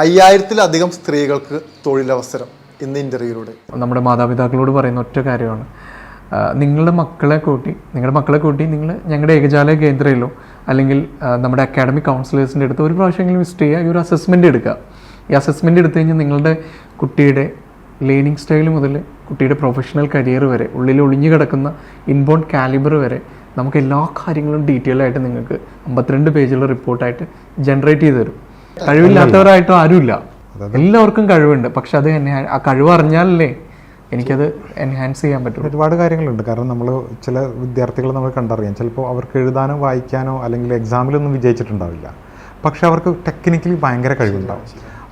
അയ്യായിരത്തിലധികം സ്ത്രീകൾക്ക് തൊഴിലവസരം ഇന്ന് ഇന്റർവ്യൂയിലൂടെ നമ്മുടെ മാതാപിതാക്കളോട് പറയുന്ന ഒറ്റ കാര്യമാണ്. നിങ്ങളുടെ മക്കളെ കൂട്ടി നിങ്ങളുടെ മക്കളെ കൂട്ടി നിങ്ങൾ ഞങ്ങളുടെ ഏകജാലയ കേന്ദ്രയിലോ അല്ലെങ്കിൽ നമ്മുടെ അക്കാഡമിക് കൗൺസിലേഴ്സിന്റെ അടുത്ത് ഒരു പ്രാവശ്യമെങ്കിലും വിസിറ്റ് ചെയ്യുക ഈ ഒരു അസസ്മെന്റ് എടുക്കുക. ഈ അസസ്മെന്റ് എടുത്തു കഴിഞ്ഞാൽ നിങ്ങളുടെ കുട്ടിയുടെ ലേണിംഗ് സ്റ്റൈൽ മുതൽ കുട്ടിയുടെ പ്രൊഫഷണൽ കരിയർ വരെ ഉള്ളിൽ ഒളിഞ്ഞു കിടക്കുന്ന ഇൻബോൺ കാലിബർ വരെ നമുക്ക് എല്ലാ കാര്യങ്ങളും ഡീറ്റെയിൽ ആയിട്ട് നിങ്ങൾക്ക് അമ്പത്തിരണ്ട് പേജുള്ള റിപ്പോർട്ടായിട്ട് ജനറേറ്റ് ചെയ്ത് തരും. കഴിവില്ലാത്തവരായിട്ടും ആരുമില്ല. എല്ലാവർക്കും കഴിവുണ്ട്. പക്ഷെ അത് ആ കഴിവ് അറിഞ്ഞാലല്ലേ എനിക്കത് എൻഹാൻസ് ചെയ്യാൻ പറ്റും ഒരുപാട് കാര്യങ്ങളുണ്ട്. കാരണം നമ്മൾ ചില വിദ്യാർത്ഥികളെ നമ്മൾ കണ്ടറിയാം. ചിലപ്പോൾ അവർക്ക് എഴുതാനോ വായിക്കാനോ അല്ലെങ്കിൽ എക്സാമിലൊന്നും വിജയിച്ചിട്ടുണ്ടാവില്ല. പക്ഷെ അവർക്ക് ടെക്നിക്കലി ഭയങ്കര കഴിവുണ്ടാവും.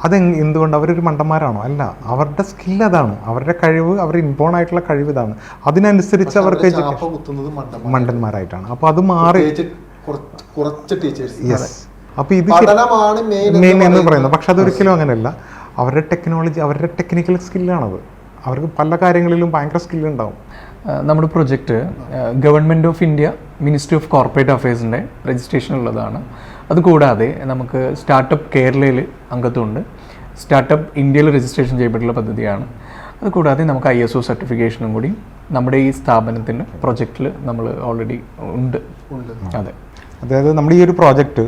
അത് എന്തുകൊണ്ട്? അവരൊരു മണ്ടന്മാരാണോ? അല്ല. അവരുടെ സ്കിൽ അതാണ്. അവരുടെ കഴിവ് അവർ ഇൻബോൺ ആയിട്ടുള്ള കഴിവ് ഇതാണ്. അതിനനുസരിച്ച് അവർക്ക്. മണ്ടന്മാരായിട്ടാണ്. അപ്പോൾ അത് മാറി കുറച്ച് കുറച്ച് ടീച്ചേഴ്സ് യെസ് അപ്പോൾ ഇത് മെയിൻ എന്ന് പറയുന്നത്. പക്ഷെ അതൊരിക്കലും അങ്ങനെയല്ല. അവരുടെ ടെക്നോളജി അവരുടെ ടെക്നിക്കൽ സ്കില്ലാണത് അവർക്ക് പല കാര്യങ്ങളിലും ഭയങ്കര സ്കില്ലുണ്ടാവും ഉണ്ടാവും. നമ്മുടെ project government of India ministry of corporate അഫയേഴ്സിന്റെ registration ഉള്ളതാണ്. അതുകൂടാതെ നമുക്ക് സ്റ്റാർട്ടപ്പ് കേരളയിൽ അംഗത്വമുണ്ട്. സ്റ്റാർട്ടപ്പ് ഇന്ത്യയിൽ രജിസ്ട്രേഷൻ ചെയ്യപ്പെട്ടുള്ള പദ്ധതിയാണ്. അതുകൂടാതെ നമുക്ക് ഐ എസ് ഒ സർട്ടിഫിക്കേഷനും കൂടി നമ്മുടെ ഈ സ്ഥാപനത്തിന്റെ പ്രൊജക്റ്റിൽ നമ്മൾ ഓൾറെഡി ഉണ്ട്. അതെ. അതായത് നമ്മുടെ ഈ ഒരു പ്രോജക്റ്റ്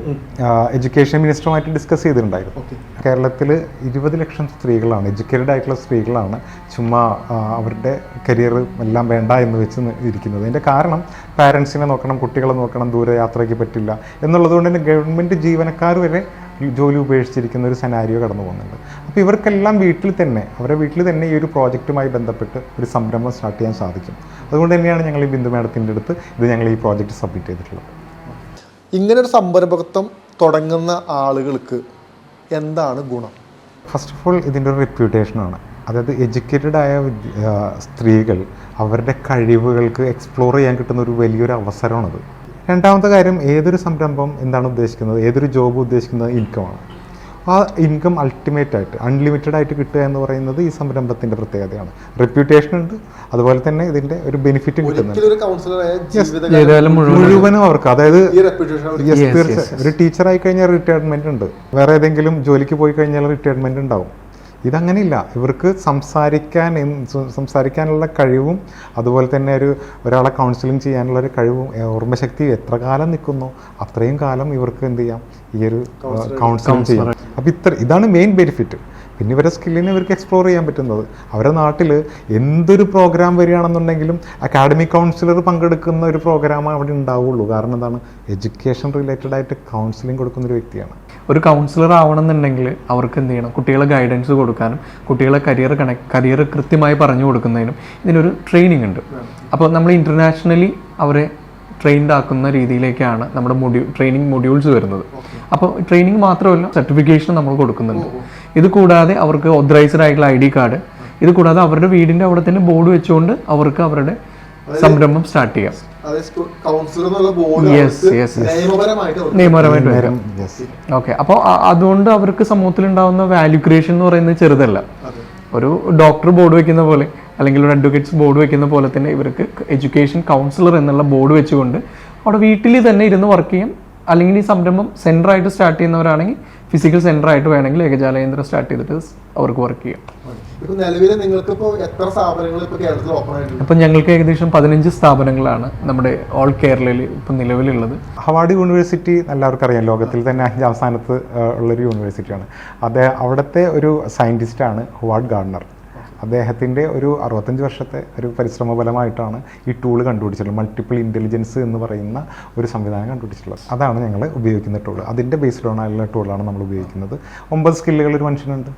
എഡ്യൂക്കേഷൻ മിനിസ്റ്ററുമായിട്ട് ഡിസ്കസ് ചെയ്തിട്ടുണ്ടായിരുന്നു. കേരളത്തിൽ ഇരുപത് ലക്ഷം സ്ത്രീകളാണ് എഡ്യൂക്കേറ്റഡ് ആയിട്ടുള്ള സ്ത്രീകളാണ് ചുമ്മാ അവരുടെ കരിയർ എല്ലാം വേണ്ട എന്ന് വെച്ച് ഇരിക്കുന്നത്. അതിന്റെ കാരണം പാരൻസിനെ നോക്കണം കുട്ടികളെ നോക്കണം ദൂരയാത്രയ്ക്ക് പറ്റില്ല എന്നുള്ളത് കൊണ്ട് തന്നെ ഗവൺമെന്റ് ജീവനക്കാർ വരെ ജോലി ഉപേക്ഷിച്ചിരിക്കുന്ന ഒരു സെനാരിയോ കടന്നു പോകുന്നുണ്ട്. അപ്പോൾ ഇവർക്കെല്ലാം വീട്ടിൽ തന്നെ അവരുടെ വീട്ടിൽ തന്നെ ഈ ഒരു പ്രോജക്റ്റുമായി ബന്ധപ്പെട്ട് ഒരു സംരംഭം സ്റ്റാർട്ട് ചെയ്യാൻ സാധിക്കും. അതുകൊണ്ട് തന്നെയാണ് ഞങ്ങൾ ഈ ബിന്ദു മാഡത്തിന്റെ അടുത്ത് ഇത് ഞങ്ങൾ ഈ പ്രോജക്റ്റ് സബ്മിറ്റ് ചെയ്തിട്ടുള്ളത്. ഇങ്ങനെ ഒരു സംരംഭകത്വം തുടങ്ങുന്ന ആളുകൾക്ക് എന്താണ് ഗുണം? ഫസ്റ്റ് ഓഫ് ഓൾ ഇതിന്റെ ഒരു റെപ്യൂട്ടേഷനാണ് അതായത് എഡ്യൂക്കേറ്റഡ് ആയ സ്ത്രീകൾ അവരുടെ കഴിവുകൾക്ക് എക്സ്പ്ലോർ ചെയ്യാൻ കിട്ടുന്ന ഒരു വലിയൊരു അവസരമാണത്. രണ്ടാമത്തെ കാര്യം ഏതൊരു സംരംഭം എന്താണ് ഉദ്ദേശിക്കുന്നത്? ഏതൊരു ജോബ് ഉദ്ദേശിക്കുന്നത്? ഇൻകമാണ് ആ ഇൻകം അൾട്ടിമേറ്റ് ആയിട്ട് അൺലിമിറ്റഡ് ആയിട്ട് കിട്ടുക എന്ന് പറയുന്നത് ഈ സംരംഭത്തിന്റെ പ്രത്യേകതയാണ്. റെപ്യൂട്ടേഷൻ ഉണ്ട് അതുപോലെ തന്നെ ഇതിന്റെ ഒരു ബെനിഫിറ്റും കിട്ടുന്നുണ്ട്. ഒരു മുഴുവനും അവർക്ക്. അതായത് ഈ റെപ്യൂട്ടേഷൻ ആയി ഒരു കഴിഞ്ഞാൽ റിട്ടയർമെന്റ് ഉണ്ട്. വേറെ ഏതെങ്കിലും ജോലിക്ക് പോയി കഴിഞ്ഞാൽ റിട്ടയർമെന്റ് ഉണ്ടാവും. ഇതങ്ങനെയില്ല. ഇവർക്ക് സംസാരിക്കാൻ സംസാരിക്കാനുള്ള കഴിവും അതുപോലെ തന്നെ ഒരു ഒരാളെ കൗൺസിലിംഗ് ചെയ്യാനുള്ള ഒരു കഴിവും ഓർമ്മശക്തി എത്ര കാലം നിൽക്കുന്നു അത്രയും കാലം ഇവർക്ക് എന്ത് ചെയ്യാം? ഈ ഒരു കൗൺസിലിംഗ് ചെയ്യാം. അപ്പോൾ ഇത്ര ഇതാണ് മെയിൻ ബെനിഫിറ്റ് പിന്നെ ഇവരുടെ സ്കില്ലിനെ ഇവർക്ക് എക്സ്പ്ലോർ ചെയ്യാൻ പറ്റുന്നത്. അവരുടെ നാട്ടിൽ എന്തൊരു പ്രോഗ്രാം വരികയാണെന്നുണ്ടെങ്കിലും അക്കാഡമിക് കൗൺസിലർ പങ്കെടുക്കുന്ന ഒരു പ്രോഗ്രാം അവിടെ ഉണ്ടാവുള്ളൂ. കാരണം എന്താണ്? എഡ്യൂക്കേഷൻ റിലേറ്റഡ് ആയിട്ട് കൗൺസിലിംഗ് കൊടുക്കുന്ന ഒരു വ്യക്തിയാണ്. ഒരു കൗൺസിലർ ആവണമെന്നുണ്ടെങ്കിൽ അവർക്ക് എന്ത് ചെയ്യണം? കുട്ടികളെ ഗൈഡൻസ് കൊടുക്കാനും കുട്ടികളെ കരിയർ കണക്ട് കരിയർ കൃത്യമായി പറഞ്ഞു കൊടുക്കുന്നതിനും ഇതിനൊരു ട്രെയിനിങ് ഉണ്ട്. അപ്പോൾ നമ്മൾ ഇന്റർനാഷണലി അവരെ ട്രെയിൻഡ് ആക്കുന്ന രീതിയിലേക്കാണ് നമ്മുടെ മൊഡ്യൂ ട്രെയിനിങ് മൊഡ്യൂൾസ് വരുന്നത്. അപ്പോൾ ട്രെയിനിങ് മാത്രമല്ല സർട്ടിഫിക്കേഷൻ നമ്മൾ കൊടുക്കുന്നുണ്ട്. ഇത് കൂടാതെ അവർക്ക് ഓതറൈസ്ഡ് ആയിട്ടുള്ള ഐ ഡി കാർഡ് ഇത് കൂടാതെ അവരുടെ വീടിന്റെ അവിടെ തന്നെ ബോർഡ് വെച്ചുകൊണ്ട് അവർക്ക് അവരുടെ സംരംഭം സ്റ്റാർട്ട് ചെയ്യാം. നിയമപരമായിട്ട് വരും. വരാം ഓക്കെ അപ്പോൾ അതുകൊണ്ട് അവർക്ക് സമൂഹത്തിൽ ഉണ്ടാകുന്ന വാല്യൂ ക്രിയേഷൻ എന്ന് പറയുന്നത് ചെറുതല്ല. ഒരു ഡോക്ടർ ബോർഡ് വെക്കുന്ന പോലെ. അല്ലെങ്കിൽ ഒരു അഡ്വക്കേറ്റ്സ് ബോർഡ് വെക്കുന്ന പോലെ തന്നെ ഇവർക്ക് എഡ്യൂക്കേഷൻ കൗൺസിലർ എന്നുള്ള ബോർഡ് വെച്ചുകൊണ്ട് അവിടെ വീട്ടിൽ തന്നെ ഇരുന്ന് വർക്ക് ചെയ്യാം. അല്ലെങ്കിൽ ഈ സംരംഭം സെന്ററായിട്ട് സ്റ്റാർട്ട് ചെയ്യുന്നവരാണെങ്കിൽ ഫിസിക്കൽ സെന്റർ ആയിട്ട് വേണമെങ്കിൽ ഏകജാലകേന്ദ്രം സ്റ്റാർട്ട് ചെയ്തിട്ട് അവർക്ക് വർക്ക് ചെയ്യാം. ഇപ്പൊ നിലവിൽ നിങ്ങൾക്ക് ഇപ്പൊ എത്ര സ്ഥാപനങ്ങൾ ഇപ്പൊ കേരളത്തിൽ ഓപ്പൺ ആയിട്ടുണ്ട്? അപ്പം ഞങ്ങൾക്ക് ഏകദേശം പതിനഞ്ച് സ്ഥാപനങ്ങളാണ് നമ്മുടെ ഓൾ കേരളയിൽ ഇപ്പം നിലവിലുള്ളത്. ഹവാർഡ് യൂണിവേഴ്സിറ്റി എല്ലാവർക്കും അറിയാം. ലോകത്തിൽ തന്നെ അഞ്ച് സ്ഥാനത്ത് ആ, ഉള്ളൊരു യൂണിവേഴ്സിറ്റിയാണ് അത് അവിടുത്തെ ഒരു സയന്റിസ്റ്റാണ് ഹവാഡ് ഗാർഡനർ അദ്ദേഹത്തിന്റെ ഒരു അറുപത്തഞ്ച് വർഷത്തെ ഒരു പരിശ്രമ ഫലമായിട്ടാണ് ഈ ടൂൾ കണ്ടുപിടിച്ചിട്ടുള്ളത്. മൾട്ടിപ്പിൾ ഇന്റലിജൻസ് എന്ന് പറയുന്ന ഒരു സംവിധാനം കണ്ടുപിടിച്ചിട്ടുള്ളത്. അതാണ് ഞങ്ങൾ ഉപയോഗിക്കുന്ന ടൂൾ അതിന്റെ ബേസ്ഡ് ഓൺ ആയുള്ള ടൂളാണ് നമ്മൾ ഉപയോഗിക്കുന്നത്. ഒമ്പത് സ്കില്ലുകൾ ഒരു മനുഷ്യനുണ്ട്.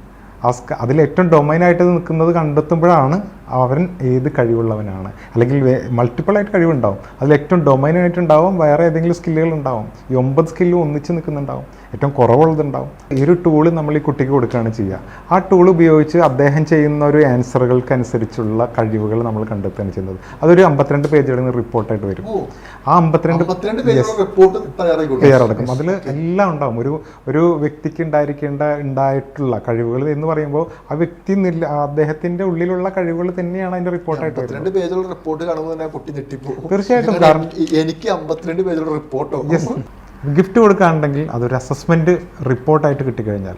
ആ അതിൽ ഏറ്റവും ഡൊമൈനായിട്ട് നിൽക്കുന്നത് കണ്ടെത്തുമ്പോഴാണ് അവൻ ഏത് കഴിവുള്ളവനാണ്. അല്ലെങ്കിൽ മൾട്ടിപ്പിൾ ആയിട്ട് കഴിവുണ്ടാവും. അതിൽ ഏറ്റവും ഡൊമൈനായിട്ട് ഉണ്ടാവും വേറെ ഏതെങ്കിലും സ്കില്ലുകൾ ഉണ്ടാവും ഈ ഒമ്പത് സ്കില്ലും ഒന്നിച്ച് നിൽക്കുന്നുണ്ടാവും. ഏറ്റവും കുറവുള്ളതുണ്ടാവും. ഈ ഒരു ടൂൾ നമ്മൾ ഈ കുട്ടിക്ക് കൊടുക്കുകയാണ് ചെയ്യുക. ആ ടൂൾ ഉപയോഗിച്ച് അദ്ദേഹം ചെയ്യുന്ന ഒരു ആൻസറുകൾക്ക് അനുസരിച്ചുള്ള കഴിവുകൾ നമ്മൾ കണ്ടെത്തുകയാണ് ചെയ്യുന്നത്. അതൊരു അമ്പത്തിരണ്ട് പേജുകളിൽ നിന്ന് റിപ്പോർട്ടായിട്ട് വരും. ആ അമ്പത്തിരണ്ട് തയ്യാറെടുക്കും അതിൽ എല്ലാം ഉണ്ടാവും. ഒരു ഒരു വ്യക്തിക്ക് ഉണ്ടായിരിക്കേണ്ട ഉണ്ടായിട്ടുള്ള കഴിവുകൾ എന്ന് പറയുമ്പോൾ ആ വ്യക്തി നില അദ്ദേഹത്തിന്റെ ഉള്ളിലുള്ള കഴിവുകൾ തന്നെയാണ് അതിന്റെ റിപ്പോർട്ടായിട്ട് അമ്പത്തിരണ്ട് പേജുള്ള റിപ്പോർട്ട് കാണുമ്പോൾ തന്നെ കുട്ടി ഞെട്ടിപ്പോകും തീർച്ചയായിട്ടും, കാരണം എനിക്ക് അമ്പത്തിരണ്ട് പേജുള്ള റിപ്പോർട്ടോ ഗിഫ്റ്റ് കൊടുക്കാണെങ്കിൽ അതൊരു അസസ്മെന്റ് റിപ്പോർട്ടായിട്ട് കിട്ടിക്കഴിഞ്ഞാൽ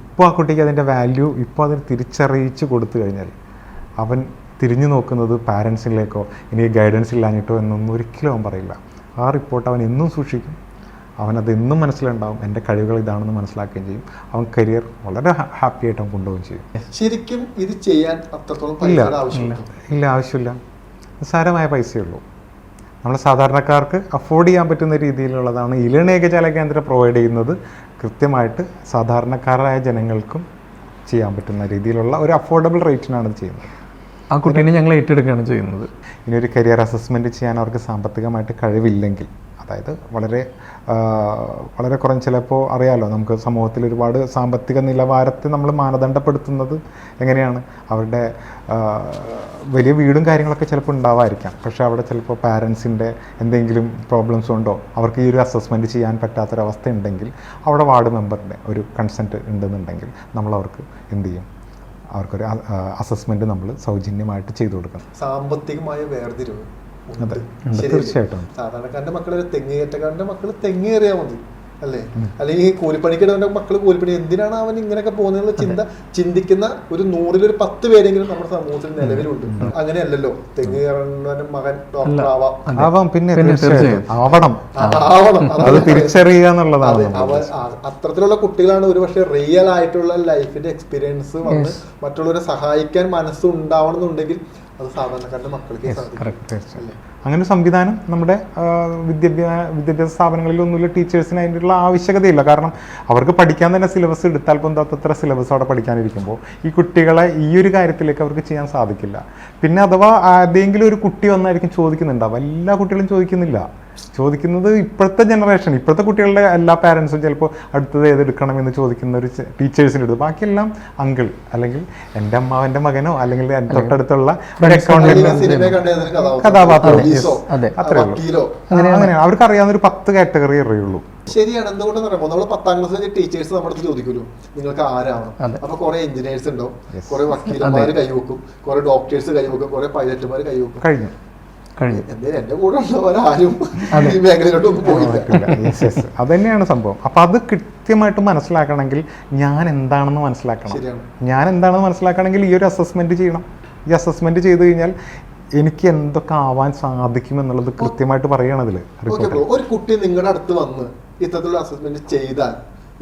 ഇപ്പോൾ ആ കുട്ടിക്ക് അതിന്റെ വാല്യൂ ഇപ്പോൾ അതിന് തിരിച്ചറിയിച്ച് കൊടുത്തു കഴിഞ്ഞാൽ അവൻ തിരിഞ്ഞു നോക്കുന്നത് പാരൻസിലേക്കോ ഇനി ഗൈഡൻസ് ഇല്ലാഞ്ഞിട്ടോ എന്നൊന്നും ഒരിക്കലും അവൻ പറയില്ല. ആ റിപ്പോർട്ട് അവൻ എന്നും സൂക്ഷിക്കും. അവനത് എന്നും മനസ്സിലുണ്ടാവും എന്റെ കഴിവുകൾ ഇതാണെന്ന് മനസ്സിലാക്കുകയും ചെയ്യും. അവൻ കരിയർ വളരെ ഹാപ്പി ആയിട്ട് അവൻ കൊണ്ടുപോവുകയും ചെയ്യും. ശരിക്കും ഇത് ചെയ്യാൻ അത്രത്തോളം ഇല്ല ആവശ്യമില്ല. ഇല്ല ആവശ്യമില്ല. നിസ്സാരമായ പൈസയേ ഉള്ളൂ. നമ്മൾ സാധാരണക്കാർക്ക് അഫോർഡ് ചെയ്യാൻ പറ്റുന്ന രീതിയിലുള്ളതാണ് ഇലണ ഏകജാല കേന്ദ്രം പ്രൊവൈഡ് ചെയ്യുന്നത്. കൃത്യമായിട്ട് സാധാരണക്കാരായ ജനങ്ങൾക്കും ചെയ്യാൻ പറ്റുന്ന രീതിയിലുള്ള ഒരു അഫോർഡബിൾ റേറ്റിനാണ് ഇത് ചെയ്യുന്നത്. ആ കുട്ടീനെ ഞങ്ങൾ ഏറ്റെടുക്കുകയാണ് ചെയ്യുന്നത്. ഇനി ഒരു കരിയർ അസസ്മെന്റ് ചെയ്യാൻ അവർക്ക് സാമ്പത്തികമായിട്ട് കഴിവില്ലെങ്കിൽ അതായത് വളരെ വളരെ കുറഞ്ഞ ചിലപ്പോൾ അറിയാലോ നമുക്ക് സമൂഹത്തിൽ ഒരുപാട് സാമ്പത്തിക നിലവാരത്തെ നമ്മൾ മാനദണ്ഡപ്പെടുത്തുന്നത് എങ്ങനെയാണ്? അവരുടെ വലിയ വീടും കാര്യങ്ങളൊക്കെ ചിലപ്പോൾ ഉണ്ടാവായിരിക്കാം പക്ഷേ അവിടെ ചിലപ്പോൾ പാരൻസിന്റെ എന്തെങ്കിലും പ്രോബ്ലംസ് ഉണ്ടോ? അവർക്ക് ഈ ഒരു അസസ്മെന്റ് ചെയ്യാൻ പറ്റാത്തൊരവസ്ഥ ഉണ്ടെങ്കിൽ അവിടെ വാർഡ് മെമ്പറിന്റെ ഒരു കൺസെന്റ് ഉണ്ടെന്നുണ്ടെങ്കിൽ നമ്മൾ അവർക്ക് എന്ത് ചെയ്യും? അവർക്കൊരു അസസ്മെന്റ് നമ്മൾ സൗജന്യമായിട്ട് ചെയ്തു കൊടുക്കണം. സാമ്പത്തികമായ വേർതിരിവ്. തീർച്ചയായിട്ടും. സാധാരണക്കാരന്റെ മക്കൾ തെങ്ങേറ്റക്കാരന്റെ മക്കൾ തെങ്ങേറിയാ മതി അല്ലേ? അല്ലെങ്കിൽ ഈ കൂലിപ്പണിക്കിടവന്റെ മക്കൾ കൂലിപ്പണി എന്തിനാണ് അവൻ ഇങ്ങനെയൊക്കെ പോകുന്നുള്ള ചിന്ത ചിന്തിക്കുന്ന ഒരു നൂറിലൊരു പത്ത് പേരെങ്കിലും നമ്മുടെ സമൂഹത്തിൽ നിലവിലുണ്ട്. അങ്ങനെയല്ലല്ലോ തെങ്ങ് കയറുന്നവനും മകൻ ഡോക്ടർ ആവാം. ആവാം. പിന്നെ ആവണം. ആവണം. അത് തിരിച്ചറിയുക എന്നുള്ളതാണ് അത്തരത്തിലുള്ള കുട്ടികളാണ് ഒരുപക്ഷെ റിയൽ ആയിട്ടുള്ള ലൈഫിന്റെ എക്സ്പീരിയൻസ് വന്ന് മറ്റുള്ളവരെ സഹായിക്കാൻ മനസ്സുണ്ടാവണം എന്നുണ്ടെങ്കിൽ അത് സാധാരണക്കാരുടെ മക്കൾക്ക് സാധിക്കും. അങ്ങനെ സംവിധാനം നമ്മുടെ വിദ്യാഭ്യാസ വിദ്യാഭ്യാസ സ്ഥാപനങ്ങളിൽ സ്ഥാപനങ്ങളിലൊന്നുമില്ല ടീച്ചേഴ്സിന് അതിന്റെയുള്ള ആവശ്യകതയില്ല. കാരണം അവർക്ക് പഠിക്കാൻ തന്നെ സിലബസ് എടുത്താൽ പൊന്താത്തത്ര സിലബസ് അവിടെ പഠിക്കാനിരിക്കുമ്പോൾ ഈ കുട്ടികളെ ഈ ഒരു കാര്യത്തിലേക്ക് അവർക്ക് ചെയ്യാൻ സാധിക്കില്ല. പിന്നെ അഥവാ ഏതെങ്കിലും ഒരു കുട്ടി വന്നായിരിക്കും ചോദിക്കുന്നുണ്ടാവും എല്ലാ കുട്ടികളും ചോദിക്കുന്നില്ല. ചോദിക്കുന്നത് ഇപ്പോഴത്തെ ജനറേഷൻ ഇപ്പോഴത്തെ കുട്ടികളുടെ എല്ലാ പാരൻസും ചിലപ്പോൾ അടുത്തത് ഏതെടുക്കണം എന്ന് ചോദിക്കുന്ന ഒരു ടീച്ചേഴ്സിന്റെ അടുത്ത്. ബാക്കിയെല്ലാം അങ്കിൾ അല്ലെങ്കിൽ എന്റെ അമ്മാവന്റെ മകനോ അല്ലെങ്കിൽ തൊട്ടടുത്തുള്ള ഒരു കഥാപാത്രം. അതെ. അത്രേ ഉള്ളൂ. വക്കീലോ. അങ്ങനെ അവർക്ക് അറിയാവുന്ന ഒരു പത്ത് കാറ്റഗറി അറിയുള്ളൂ ശരിയാണ്. എന്തുകൊണ്ടെന്ന് പറയുമ്പോൾ നമ്മൾ പത്താം ക്ലാസ്സിലെ ടീച്ചേഴ്സ് നമ്മുടെ അടുത്ത് ചോദിക്കുമല്ലോ നിങ്ങൾക്ക് ആരാണ് അതെ. അപ്പൊ കുറെ എഞ്ചിനീയേഴ്സ് ഉണ്ടാവും കുറെ വക്കീലന്മാര് കൈവെക്കും. കുറെ ഡോക്ടേഴ്സ് കൈവെക്കും. കുറെ പൈലറ്റുമാര് കൈവെക്കും. കഴിഞ്ഞു. കഴിഞ്ഞു. കൂടെ ഉള്ളവരാരും ഈ മേഖലയിലോട്ടൊന്നും പോയില്ല. അത് തന്നെയാണ് സംഭവം. അപ്പൊ അത് കൃത്യമായിട്ട് മനസ്സിലാക്കണമെങ്കിൽ ഞാൻ എന്താണെന്ന് മനസ്സിലാക്കണം. ഞാൻ എന്താണെന്ന് മനസ്സിലാക്കണമെങ്കിൽ ഈ ഒരു അസസ്മെന്റ് ചെയ്യണം. ഈ അസസ്മെന്റ് ചെയ്ത് കഴിഞ്ഞാൽ എനിക്ക് എന്തൊക്കെ ആവാൻ സാധിക്കും എന്നുള്ളത് കൃത്യമായിട്ട് പറയണതിൽ ഒരു കുട്ടി നിങ്ങളുടെ അടുത്ത് വന്ന് ഇത്തരത്തിലുള്ള അസസ്മെന്റ് ചെയ്താൽ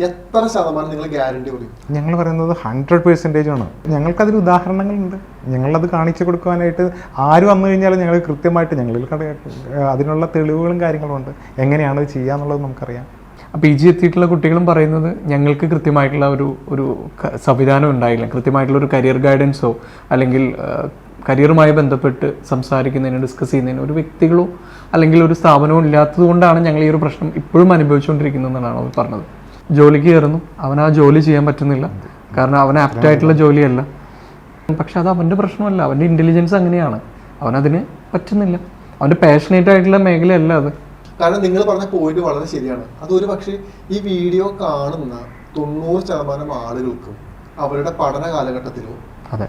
എത്ര ശതമാനം നിങ്ങൾ ഗ്യാരണ്ടി പറയും ഞങ്ങൾ പറയുന്നത് ഹൺഡ്രഡ് പെർസെന്റേജ് ആണ്. ഞങ്ങൾക്കതിൽ ഉദാഹരണങ്ങളുണ്ട്. ഞങ്ങളത് കാണിച്ചു കൊടുക്കുവാനായിട്ട് ആര് വന്നു കഴിഞ്ഞാലും ഞങ്ങൾ കൃത്യമായിട്ട് ഞങ്ങളിൽ കട അതിനുള്ള തെളിവുകളും കാര്യങ്ങളും ഉണ്ട്. എങ്ങനെയാണ് എന്നുള്ളത് നമുക്കറിയാം. പി ജി എത്തിയിട്ടുള്ള കുട്ടികളും പറയുന്നത് ഞങ്ങൾക്ക് കൃത്യമായിട്ടുള്ള ഒരു ഒരു സംവിധാനം ഉണ്ടായില്ല. കൃത്യമായിട്ടുള്ള ഒരു കരിയർ ഗൈഡൻസോ അല്ലെങ്കിൽ കരിയറുമായി ബന്ധപ്പെട്ട് സംസാരിക്കുന്നതിന് ഡിസ്കസ് ചെയ്യുന്നതിന് ഒരു വ്യക്തികളോ അല്ലെങ്കിൽ ഒരു സ്ഥാപനവും ഇല്ലാത്തത് കൊണ്ടാണ് ഞങ്ങൾ ഈ ഒരു പ്രശ്നം ഇപ്പോഴും അനുഭവിച്ചുകൊണ്ടിരിക്കുന്നതെന്നാണ് അവർ പറഞ്ഞത്. ജോലിക്ക് കയറുന്നു. അവൻ ആ ജോലി ചെയ്യാൻ പറ്റുന്നില്ല. കാരണം അവൻ ആപ്റ്റ് ആയിട്ടുള്ള ജോലിയല്ല. പക്ഷെ അത് അവന്റെ പ്രശ്നമല്ല. അവന്റെ ഇന്റലിജൻസ് അങ്ങനെയാണ്. അവനതിന് പറ്റുന്നില്ല. അവന്റെ പാഷനേറ്റ് ആയിട്ടുള്ള മേഖലയല്ല അത്. കാരണം നിങ്ങൾ പറഞ്ഞ പോയിന്റ് വളരെ ശരിയാണ്. അത് ഒരു പക്ഷേ ഈ വീഡിയോ കാണുന്ന തൊണ്ണൂറ് ശതമാനം ആളുകൾക്കും അവരുടെ പഠന കാലഘട്ടത്തിലോ അതെ.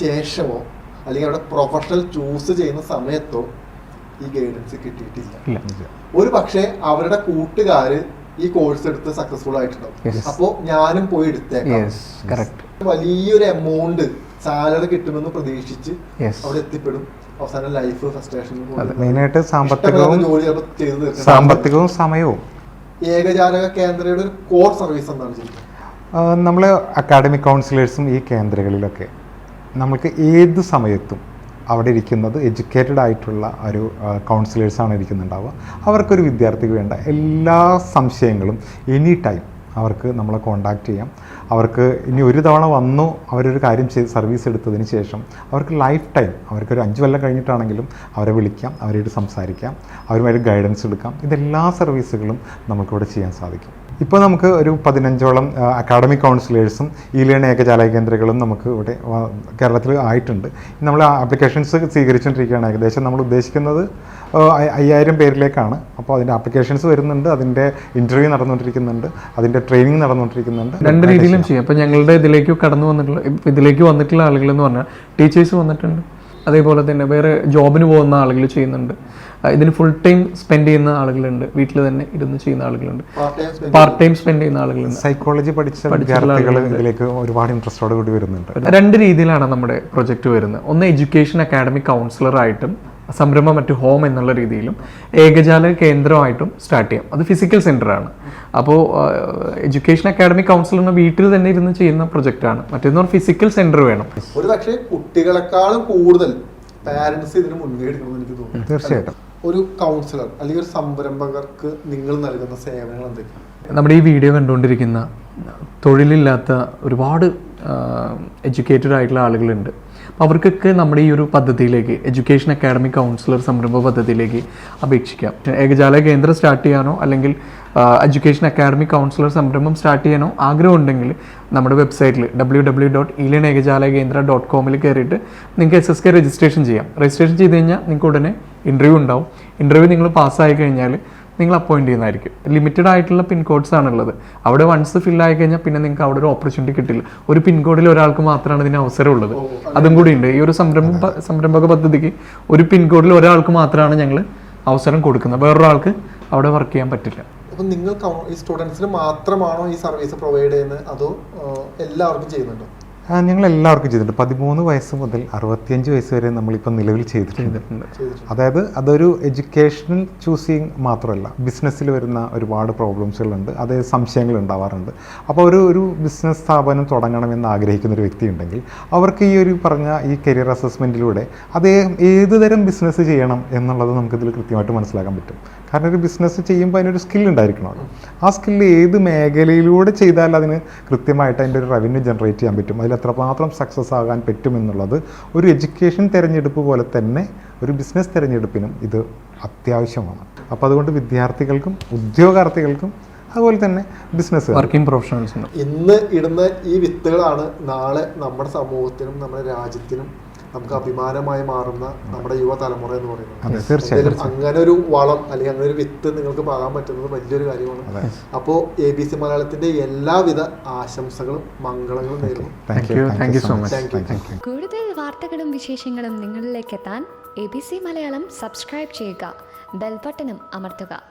ശേഷമോ അല്ലെങ്കിൽ അവരുടെ പ്രൊഫഷണൽ ചൂസ് ചെയ്യുന്ന സമയത്തോ ഈ ഗൈഡൻസ് കിട്ടിയിട്ടില്ല. ഒരു പക്ഷേ അവരുടെ കൂട്ടുകാര് ഈ കോഴ്സ് എടുത്ത് സക്സസ്ഫുൾ ആയിട്ടുണ്ടാവും. അപ്പൊ അപ്പോ ഞാനും പോയി എടുത്തേക്കാം. വലിയൊരു എമൗണ്ട് സാലറി കിട്ടുമെന്ന് പ്രതീക്ഷിച്ച് അവിടെ എത്തിപ്പെടും. അവസാനം ലൈഫ് മെയിനായിട്ട് സാമ്പത്തികവും സാമ്പത്തികവും സമയവും. ഏകജാലക കേന്ദ്രയുടെ ഒരു കോർ സർവീസ് എന്താണ് നമ്മൾ അക്കാഡമിക് കൗൺസിലേഴ്സും ഈ കേന്ദ്രങ്ങളിലൊക്കെ നമുക്ക് ഏത് സമയത്തും അവിടെ ഇരിക്കുന്നത് എഡ്യൂക്കേറ്റഡ് ആയിട്ടുള്ള ഒരു കൗൺസിലേഴ്സാണ് ഇരിക്കുന്നുണ്ടാവുക. അവർക്കൊരു വിദ്യാർത്ഥിക്ക് വേണ്ട എല്ലാ സംശയങ്ങളും എനി ടൈം അവർക്ക് നമ്മളെ കോണ്ടാക്ട് ചെയ്യാം. അവർക്ക് ഇനി ഒരു തവണ വന്നു അവരൊരു കാര്യം ചെയ്ത് സർവീസ് എടുത്തതിന് ശേഷം അവർക്ക് ലൈഫ് ടൈം അവർക്കൊരു അഞ്ച് കൊല്ലം കഴിഞ്ഞിട്ടാണെങ്കിലും അവരെ വിളിക്കാം അവരോട് സംസാരിക്കാം അവരുമായിട്ട് ഗൈഡൻസ് എടുക്കാം. ഇതെല്ലാ സർവീസുകളും നമുക്കിവിടെ ചെയ്യാൻ സാധിക്കും. ഇപ്പോൾ നമുക്ക് ഒരു പതിനഞ്ചോളം അക്കാഡമിക് കൗൺസിലേഴ്സും ഈ ലേൺ ഏകജാല കേന്ദ്രങ്ങളും നമുക്ക് ഇവിടെ കേരളത്തിൽ ആയിട്ടുണ്ട്. നമ്മൾ ആപ്ലിക്കേഷൻസ് സ്വീകരിച്ചുകൊണ്ടിരിക്കുകയാണ് ഏകദേശം നമ്മൾ ഉദ്ദേശിക്കുന്നത് അയ്യായിരം പേരിലേക്കാണ്. അപ്പോൾ അതിന്റെ ആപ്ലിക്കേഷൻസ് വരുന്നുണ്ട് അതിന്റെ ഇന്റർവ്യൂ നടന്നുകൊണ്ടിരിക്കുന്നുണ്ട് അതിന്റെ ട്രെയിനിങ് നടന്നുകൊണ്ടിരിക്കുന്നുണ്ട്. രണ്ട് രീതിയിലും ചെയ്യാം. അപ്പോൾ ഞങ്ങളുടെ ഇതിലേക്ക് കടന്നു വന്നിട്ടുള്ള ഇതിലേക്ക് വന്നിട്ടുള്ള ആളുകൾ എന്ന് പറഞ്ഞാൽ ടീച്ചേഴ്സ് വന്നിട്ടുണ്ട്. അതേപോലെ തന്നെ വേറെ ജോബിന് പോകുന്ന ആളുകൾ ചെയ്യുന്നുണ്ട്. ആ, ഇതിന് ഫുൾ ടൈം സ്പെൻഡ് ചെയ്യുന്ന ആളുകളുണ്ട്. വീട്ടിൽ തന്നെ ഇരുന്ന് ചെയ്യുന്ന ആളുകളുണ്ട്. പാർട്ട് ടൈം സ്പെൻഡ് ചെയ്യുന്ന ആളുകളുണ്ട്. സൈക്കോളജി പഠിച്ച ഇതിലേക്ക് ഒരുപാട് ഇൻട്രസ്റ്റോട് കൂടി വരുന്നുണ്ട്. രണ്ട് രീതിയിലാണ് നമ്മുടെ പ്രൊജക്റ്റ് വരുന്നത്. ഒന്ന് എഡ്യൂക്കേഷൻ അക്കാഡമിക് കൗൺസിലർ ആയിട്ടും സംരംഭം മറ്റു ഹോം എന്നുള്ള രീതിയിലും ഏകജാല കേന്ദ്രമായിട്ടും സ്റ്റാർട്ട് ചെയ്യാം. അത് ഫിസിക്കൽ സെന്ററാണ് അപ്പോൾ എഡ്യൂക്കേഷൻ അക്കാഡമിക് കൗൺസിലറിന് വീട്ടിൽ തന്നെ ഇരുന്ന് ചെയ്യുന്ന പ്രൊജക്റ്റാണ് മറ്റേന്ന് പറഞ്ഞാൽ ഫിസിക്കൽ സെന്റർ വേണം. ഒരു പക്ഷേ കുട്ടികളെക്കാളും കൂടുതൽ പാരന്റ്സ് ഇതിന് മുൻകൈ എടുക്കണമെന്ന് എനിക്ക് തോന്നുന്നു. തീർച്ചയായിട്ടും. ഒരു കൗൺസിലർ അല്ലെങ്കിൽ ഒരു സംരംഭകർക്ക് നിങ്ങൾ നൽകുന്ന സേവനങ്ങൾ എന്തൊക്കെയാണ്? നമ്മുടെ ഈ വീഡിയോ കണ്ടുകൊണ്ടിരിക്കുന്ന തൊഴിലില്ലാത്ത ഒരുപാട് എഡ്യൂക്കേറ്റഡ് ആയിട്ടുള്ള ആളുകളുണ്ട്. അപ്പോൾ അവർക്കൊക്കെ നമ്മുടെ ഈ ഒരു പദ്ധതിയിലേക്ക് എഡ്യൂക്കേഷൻ അക്കാഡമി കൗൺസിലർ സംരംഭ പദ്ധതിയിലേക്ക് അപേക്ഷിക്കാം. ഏകജാല കേന്ദ്രം സ്റ്റാർട്ട് ചെയ്യാനോ അല്ലെങ്കിൽ എഡ്യൂക്കേഷൻ അക്കാഡമി കൗൺസിലർ സംരംഭം സ്റ്റാർട്ട് ചെയ്യാനോ ആഗ്രഹമുണ്ടെങ്കിൽ നമ്മുടെ വെബ്സൈറ്റിൽ ഡബ്ല്യൂ ഡബ്ല്യൂ ഡോട്ട് ഈലൻ ഏകജാല കേന്ദ്ര ഡോട്ട് കോമിൽ കയറിയിട്ട് നിങ്ങൾക്ക് എസ് എസ് കെ രജിസ്ട്രേഷൻ ചെയ്യാം. രജിസ്ട്രേഷൻ ചെയ്ത് കഴിഞ്ഞാൽ നിങ്ങൾക്ക് ഉടനെ ഇന്റർവ്യൂ ഉണ്ടാവും. ഇന്റർവ്യൂ നിങ്ങൾ പാസ്സായി കഴിഞ്ഞാൽ നിങ്ങൾ അപ്പോയിന്റ് ചെയ്യുന്നതായിരിക്കും. ലിമിറ്റഡ് ആയിട്ടുള്ള പിൻകോഡ്സ് ആണുള്ളത്. അവിടെ വൺസ് ഫിൽ ആയി കഴിഞ്ഞാൽ പിന്നെ നിങ്ങൾക്ക് അവിടെ ഒരു ഓപ്പർച്യൂണിറ്റി കിട്ടില്ല. ഒരു പിൻകോഡിൽ ഒരാൾക്ക് മാത്രമാണ് ഇതിന് അവസരമുള്ളത്. അതും കൂടി ഉണ്ട്. ഈ ഒരു സംരംഭം സംരംഭക പദ്ധതിക്ക് ഒരു പിൻകോഡിൽ ഒരാൾക്ക് മാത്രമാണ് ഞങ്ങൾ അവസരം കൊടുക്കുന്നത്. വേറൊരാൾക്ക് അവിടെ വർക്ക് ചെയ്യാൻ പറ്റില്ല. നിങ്ങൾക്ക് നിങ്ങൾ ഈ സ്റ്റുഡൻസിന് മാത്രമാണോ ഈ സർവീസ് പ്രൊവൈഡ് ചെയ്യുന്നത്? അതോ എല്ലാവർക്കും ചെയ്യുന്നുണ്ടോ? ഞങ്ങൾ എല്ലാവർക്കും ചെയ്തിട്ടുണ്ട്. പതിമൂന്ന് വയസ്സ് മുതൽ അറുപത്തിയഞ്ച് വയസ്സ് വരെ നമ്മളിപ്പോൾ നിലവിൽ ചെയ്തിട്ടുണ്ട്. അതായത് അതൊരു എഡ്യൂക്കേഷണൽ ചൂസിങ് മാത്രമല്ല ബിസിനസ്സിൽ വരുന്ന ഒരുപാട് പ്രോബ്ലംസുകളുണ്ട് അത് സംശയങ്ങൾ ഉണ്ടാവാറുണ്ട്. അപ്പോൾ ഒരു ഒരു ബിസിനസ് സ്ഥാപനം തുടങ്ങണമെന്ന് ആഗ്രഹിക്കുന്ന ഒരു വ്യക്തി ഉണ്ടെങ്കിൽ അവർക്ക് ഈ ഒരു പറഞ്ഞ ഈ കരിയർ അസസ്മെന്റിലൂടെ അതേ ഏത് തരം ബിസിനസ് ചെയ്യണം എന്നുള്ളത് നമുക്കിതിൽ കൃത്യമായിട്ട് മനസ്സിലാക്കാൻ പറ്റും. കാരണം ഒരു ബിസിനസ് ചെയ്യുമ്പോൾ അതിനൊരു സ്കിൽ ഉണ്ടായിരിക്കണമല്ലോ ആ സ്കില്ല് ഏത് മേഖലയിലൂടെ ചെയ്താൽ അതിന് കൃത്യമായിട്ട് അതിന്റെ ഒരു റവന്യൂ ജനറേറ്റ് ചെയ്യാൻ പറ്റും. അതിൽ എത്രമാത്രം സക്സസ് ആകാൻ പറ്റുമെന്നുള്ളത് ഒരു എഡ്യൂക്കേഷൻ തിരഞ്ഞെടുപ്പ് പോലെ തന്നെ ഒരു ബിസിനസ് തിരഞ്ഞെടുപ്പിനും ഇത് അത്യാവശ്യമാണ്. അപ്പോൾ അതുകൊണ്ട് വിദ്യാർത്ഥികൾക്കും ഉദ്യോഗാർത്ഥികൾക്കും അതുപോലെ തന്നെ ബിസിനസ് വർക്കിംഗ് പ്രൊഫഷണൽസിനും ഇന്ന് ഇടുന്ന ഈ വിത്തുകളാണ് നാളെ നമ്മുടെ സമൂഹത്തിനും നമ്മുടെ രാജ്യത്തിനും നമുക്ക് അഭിമാനമായി മാറുന്ന നമ്മുടെ യുവതലമുറ എന്ന് പറയുന്നത്. തീർച്ചയായും അങ്ങനെ ഒരു വളം അല്ലെങ്കിൽ അങ്ങനെ ഒരു വിത്ത് നിങ്ങൾക്ക് പാകാൻ പറ്റുന്നത് വലിയൊരു കാര്യമാണ്. അപ്പോൾ എ ബി സി മലയാളത്തിന്റെ എല്ലാവിധ ആശംസകളും മംഗളങ്ങളും നേരുന്നു. Thank you, you thank you so much. Thank you. Thank you കൂടുതൽ വാർത്തകളും വിശേഷങ്ങളും നിങ്ങളിലേക്ക് എത്താൻ A B C Malayalam subscribe ചെയ്യുക. ബെൽബട്ടനും അമർത്തുക.